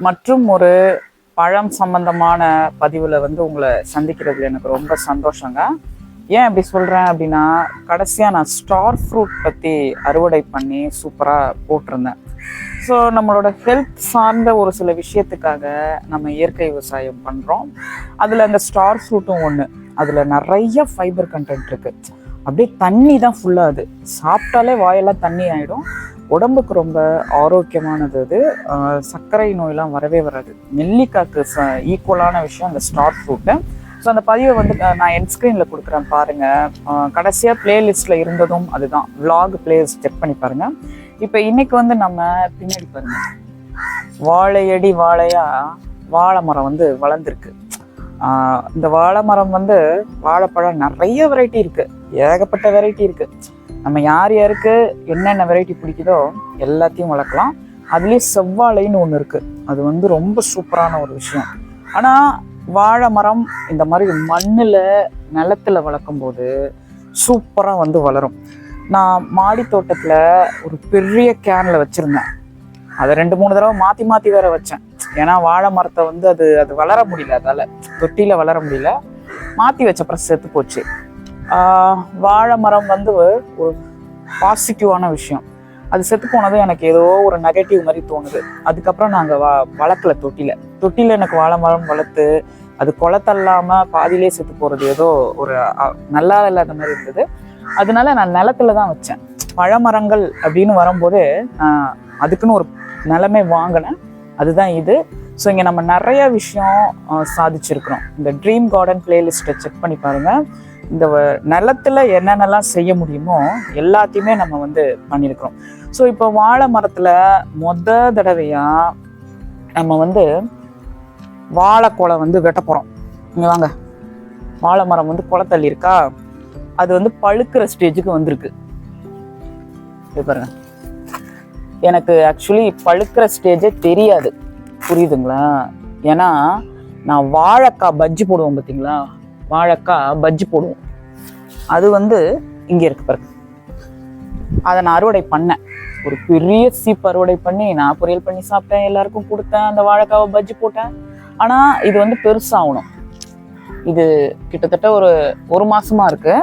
மற்றும் ஒரு பழம் சம்பந்தமான பதிவில் வந்து உங்களை சந்திக்கிறதுல எனக்கு ரொம்ப சந்தோஷங்க. ஏன் அப்படி சொல்கிறேன் அப்படின்னா கடைசியாக நான் ஸ்டார் ஃப்ரூட் பற்றி அறுவடை பண்ணி சூப்பராக போட்டிருந்தேன். ஸோ நம்மளோட ஹெல்த் சார்ந்த ஒரு சில விஷயத்துக்காக நம்ம இயற்கை விவசாயம் பண்ணுறோம் அதில் அந்த ஸ்டார் ஃப்ரூட்டும் ஒன்று அதில் நிறைய ஃபைபர் கண்டென்ட் இருக்குது அப்படியே தண்ணி தான் ஃபுல்லாக அது. சாப்பிட்டாலே வாயெல்லாம் தண்ணி ஆகிடும் உடம்புக்கு ரொம்ப ஆரோக்கியமானது அது சர்க்கரை நோயெல்லாம் வரவே வராது. நெல்லிக்காய்க்கு ச ஈக்குவலான விஷயம் அந்த ஸ்டார் ஃப்ரூட்டு ஸோ அந்த பதிவை வந்து நான் என் ஸ்க்ரீனில் கொடுக்குறேன் பாருங்கள் கடைசியாக பிளேலிஸ்ட்டில் இருந்ததும் அதுதான். விலாக் பிளேஸ் செக் பண்ணி பாருங்கள் இப்போ இன்னைக்கு வந்து நம்ம பின்னாடி பாருங்கள் வாழையடி வாழையாக வாழை மரம் வந்து வளர்ந்துருக்கு. இந்த வாழை மரம் வந்து வாழைப்பழம் நிறைய வெரைட்டி இருக்குது ஏகப்பட்ட வெரைட்டி இருக்குது நம்ம யார் யாருக்கு என்னென்ன வெரைட்டி பிடிக்குதோ எல்லாத்தையும் வளர்க்கலாம். அதுலேயே செவ்வாழைன்னு ஒன்று இருக்குது அது வந்து ரொம்ப சூப்பரான ஒரு விஷயம். ஆனால் வாழை மரம் இந்த மாதிரி மண்ணில் நிலத்துல வளர்க்கும்போது சூப்பராக வந்து வளரும். நான் மாடி தோட்டத்தில் ஒரு பெரிய கேனில் வச்சுருந்தேன். அதை ரெண்டு மூணு தடவை மாற்றி மாற்றி வேற வச்சேன். ஏன்னா வாழை மரத்தை வந்து அது அது வளர முடியல. அதால் தொட்டியில் வளர முடியல. மாற்றி வச்சப்பறம் செத்து போச்சு. வாழை மரம் வந்து ஒரு பாசிட்டிவான விஷயம். அது செத்து போனது எனக்கு ஏதோ ஒரு நெகட்டிவ் மாதிரி தோணுது. அதுக்கப்புறம் நாங்கள் வ வளர்க்கல தொட்டியில் தொட்டியில் எனக்கு வாழை மரம் வளர்த்து அது குளத்தல்லாமல் பாதியிலே செத்து போகிறது ஏதோ ஒரு நல்லா இல்லாத மாதிரி இருந்தது. அதனால நான் நிலத்துல தான் வச்சேன். பழமரங்கள் அப்படின்னு வரும்போது நான் அதுக்குன்னு ஒரு நிலமே வாங்கினேன். அதுதான் இது. ஸோ இங்கே நம்ம நிறைய விஷயம் சாதிச்சிருக்கிறோம். இந்த ட்ரீம் கார்டன் பிளேலிஸ்ட்டை செக் பண்ணி பாருங்கள் இந்த வ- நிலத்துல என்னென்னலாம் செய்ய முடியுமோ எல்லாத்தையுமே நம்ம வந்து பண்ணியிருக்கிறோம் ஸோ இப்போ வாழை மரத்தில் மொத தடவையாக நம்ம வந்து வாழைக்குளம் வந்து வெட்ட போகிறோம் இங்கே வாங்க. வாழை மரம் வந்து குளத்தள்ளி இருக்கா? அது வந்து பழுக்கிற ஸ்டேஜுக்கு வந்திருக்கு. இது பாருங்கள் எனக்கு ஆக்சுவலி பழுக்கிற ஸ்டேஜே தெரியாது. புரியுதுங்களா? ஏன்னா நான் வாழைக்காய் பஜ்ஜி போடுவோம் பார்த்தீங்களா வாழைக்காய் பஜ்ஜி போடுவோம். அது வந்து இங்கே இருக்கு பாருங்க. அதை நான் அறுவடை பண்ணேன். ஒரு பெரிய சீப் அறுவடை பண்ணி நான் பொரியல் பண்ணி சாப்பிட்டேன் எல்லாருக்கும் கொடுத்தேன் அந்த வாழைக்காவை பஜ்ஜி போட்டேன். ஆனால் இது வந்து பெருசாகணும். இது கிட்டத்தட்ட ஒரு ஒரு மாசமா இருக்கு.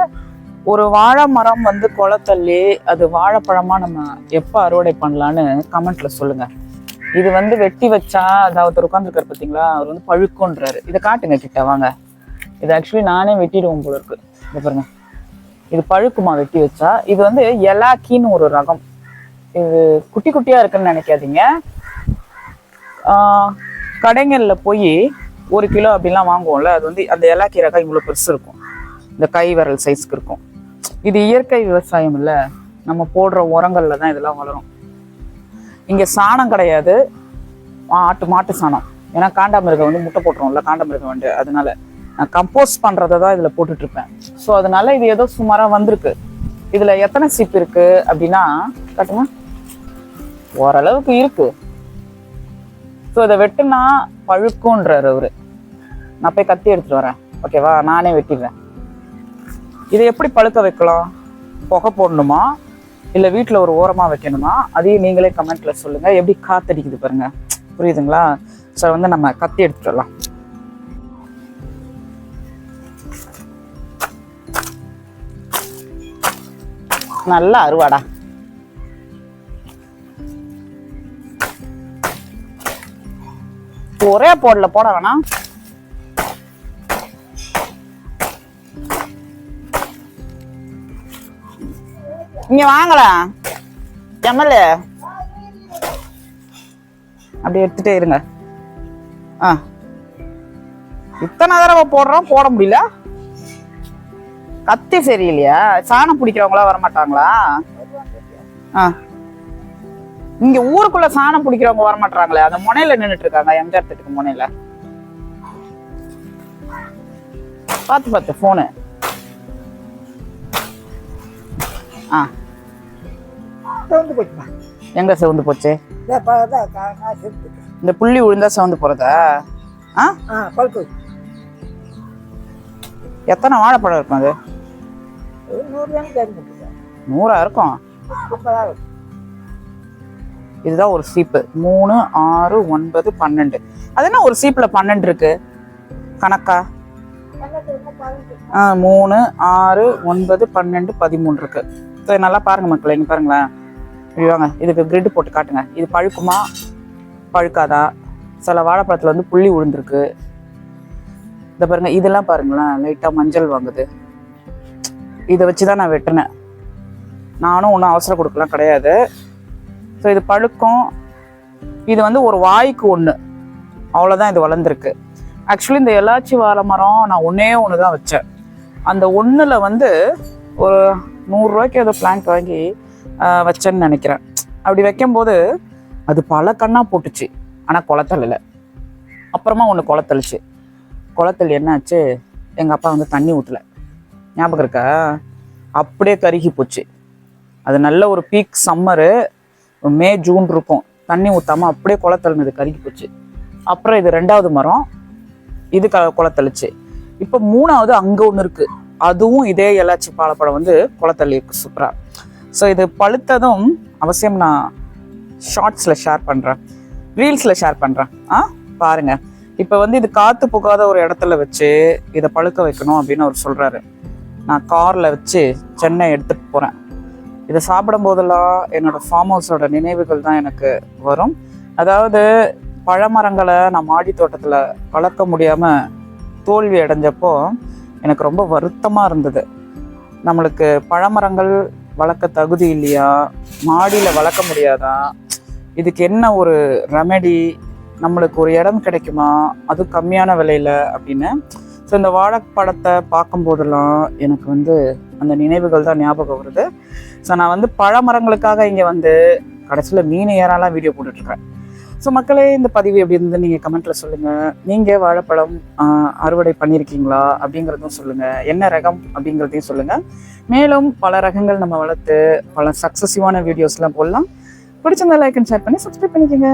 ஒரு வாழை மரம் வந்து குளத்தள்ளி அது வாழைப்பழமா நம்ம எப்போ அறுவடை பண்ணலான்னு கமெண்ட்ல சொல்லுங்க. இது வந்து வெட்டி வச்சா அதாவது உட்காந்துருக்காரு பார்த்தீங்களா அவர் வந்து பழுக்குன்றாரு. இதை காட்டுங்க கிட்ட வாங்க. இது ஆக்சுவலி நானே வெட்டிடுவோம் போல இருக்கு. இதை பாருங்க. இது பழுக்குமா வெட்டி வச்சா? இது வந்து எலாக்கின்னு ஒரு ரகம். இது குட்டி குட்டியா இருக்குன்னு நினைக்காதீங்க. கடைங்களில் போய் ஒரு கிலோ அப்படிலாம் வாங்குவோம்ல அது வந்து அந்த எலாக்கி ரகம் இவ்வளோ பெருசு இருக்கும். இந்த கை விரல் சைஸ்க்கு இருக்கும். இது இயற்கை விவசாயம் இல்லை. நம்ம போடுற உரங்களில் தான் இதெல்லாம் வளரும். இங்கே சாணம் கிடையாது. ஆட்டு மாட்டு சாணம். ஏன்னா காண்டாமிருகம் வந்து முட்டை போட்டுருவோம்ல காண்டாமிருகம் வந்து. அதனால நான் கம்போஸ்ட் பண்ணுறதை தான் இதில் போட்டுட்ருப்பேன். ஸோ அதனால இது ஏதோ சுமாராக வந்திருக்கு. இதில் எத்தனை சிப் இருக்குது அப்படின்னா கட்டுமா? ஓரளவுக்கு இருக்கு. ஸோ இதை வெட்டுனா பழுக்குன்றாரு அவர். நான் போய் கத்தி எடுத்துகிட்டு வரேன். ஓகேவா நானே வெட்டிடுறேன். இதை எப்படி பழுக்க வைக்கலாம்? புகை போடணுமா? இல்லை வீட்டில் ஒரு ஓரமாக வைக்கணுமா? அதையும் நீங்களே கமெண்ட்ல சொல்லுங்க. எப்படி காத்தடிக்குது பாருங்க. புரியுதுங்களா? ஸோ வந்து நம்ம கத்தி எடுத்துடலாம் வரலாம். நல்லா அருவாடா. ஒரே போடல போட வேணாம். இங்க வாங்கலாம் எம்எல்ஏ அப்படி எடுத்துட்டே இருங்க. ஆ. இத்தனை தடவை போடுறோம் போட முடியல. கத்தி சரியில்லையா? சாணம் பிடிக்கிறவங்களா வரமாட்டாங்களா? ஆ. இங்க ஊருக்குள்ள சாணம் பிடிக்கிறவங்க வரமாட்டாங்களே. அந்த முனையில நின்னுட்டு இருக்காங்க. எம்ஜிஆர் திட்டுக்கு முனையில? பார்த்து பார்த்து ஃபோனு ஆ. திறந்து போச்சுப்பா எங்க சிவந்து போச்சு. இந்த புள்ளி விழுந்தா சிவந்து போறதா? ஆ? பழுக்கு எத்தனை வாழைப்பழம் இருக்கும் அது? நூறு இருக்கும் இதுதான் ஒரு சீப்பு. மூணு ஆறு ஒன்பது பன்னெண்டு. அது என்ன ஒரு சீப்பில் பன்னெண்டு இருக்கு? கணக்கா? ஆ மூணு ஆறு ஒன்பது பன்னெண்டு பதிமூணு இருக்கு. நல்லா பாருங்க மக்களே இங்க பாருங்களேன். இப்படி இதுக்கு கிரிட் போட்டு காட்டுங்க. இது பழுக்குமா? பழுக்காதா? சில வாழைப்பழத்தில் வந்து புள்ளி விழுந்திருக்கு இந்த பாருங்க இதெல்லாம் பாருங்களேன். லைட்டாக மஞ்சள் வாங்குது. இதை வச்சு தான் நான் வெட்டினேன். நானும் ஒன்றும் அவசரம் கொடுக்கலாம் கிடையாது. ஸோ இது பழுக்கும். இது வந்து ஒரு வாய்க்கு ஒன்று அவ்வளோதான் இது வளர்ந்துருக்கு. ஆக்சுவலி இந்த எலாச்சி வாழை மரம் நான் ஒன்றே ஒன்று தான் வச்சேன். அந்த ஒன்றில் வந்து ஒரு நூறுரூவாய்க்கு ஏதோ பிளான்ட் வாங்கி வச்சேன்னு நினைக்கிறேன். அப்படி வைக்கும்போது அது பல கண்ணாக போட்டுச்சு. ஆனால் குளத்தல அப்புறமா ஒன்று குளத்தளிச்சு குளத்தல் என்னாச்சு? எங்கள் அப்பா வந்து தண்ணி ஊற்றல ஞாபகம் இருக்கா? அப்படியே கருகி போச்சு. அது நல்ல ஒரு பீக் சம்மரு மே ஜூன் இருக்கும். தண்ணி ஊற்றாம அப்படியே குளத்தள்ளினது கருகி போச்சு. அப்புறம் இது ரெண்டாவது மரம் இது க குளத்தளிச்சு இப்போ மூணாவது அங்கே ஒன்று இருக்குது அதுவும் இதே எல்லாச்சி பாலப்படம் வந்து குளத்தள்ளி இருக்கு சூப்பராக ஸோ இது பழுத்ததும் அவசியம் நான் ஷார்ட்ஸில் ஷேர் பண்ணுறேன் ரீல்ஸில் ஷேர் பண்ணுறேன் ஆ? பாருங்கள் இப்போ வந்து இது காற்று புகாத ஒரு இடத்துல வச்சு இதை பழுக்க வைக்கணும் அப்படின்னு அவர் சொல்கிறாரு நான் காரில் வச்சு சென்னை எடுத்துகிட்டு போகிறேன் இதை சாப்பிடும் போதெல்லாம் என்னோட ஃபார்ம் ஹவுஸோட நினைவுகள் தான் எனக்கு வரும். அதாவது பழமரங்களை நான் மாடி தோட்டத்தில் வளர்க்க முடியாமல் தோல்வி அடைஞ்சப்போ எனக்கு ரொம்ப வருத்தமாக இருந்தது. நம்மளுக்கு பழமரங்கள் வளர்க்க தகுதி இல்லையா? மாடியில் வளர்க்க முடியாதா? இதுக்கு என்ன ஒரு ரெமெடி நம்மளுக்கு ஒரு இடம் கிடைக்குமா? அது கம்மியான விலையில் அப்படின்னு. ஸோ இந்த வாழைப்பழத்தை பார்க்கும்போதெல்லாம் எனக்கு வந்து அந்த நினைவுகள் தான் ஞாபகம் வருது. ஸோ நான் வந்து பழமரங்களுக்காக இங்கே வந்து கடைசியில் மீன் ஏறாலாம் வீடியோ போட்டுட்ருக்கேன் ஸோ மக்களே இந்த பதிவு எப்படி இருந்தது? நீங்கள் கமெண்ட்டில் சொல்லுங்கள் நீங்கள் வாழைப்பழம் அறுவடை பண்ணியிருக்கீங்களா அப்படிங்கிறதும் சொல்லுங்கள் என்ன ரகம்? அப்படிங்கிறதையும் சொல்லுங்கள் மேலும் பல ரகங்கள் நம்ம வளர்த்து பல சக்ஸஸிவான வீடியோஸ்லாம் போடலாம். பிடிச்சிருந்தா லைக் அண்ட் ஷேர் பண்ணி சப்ஸ்கிரைப் பண்ணிக்கோங்க.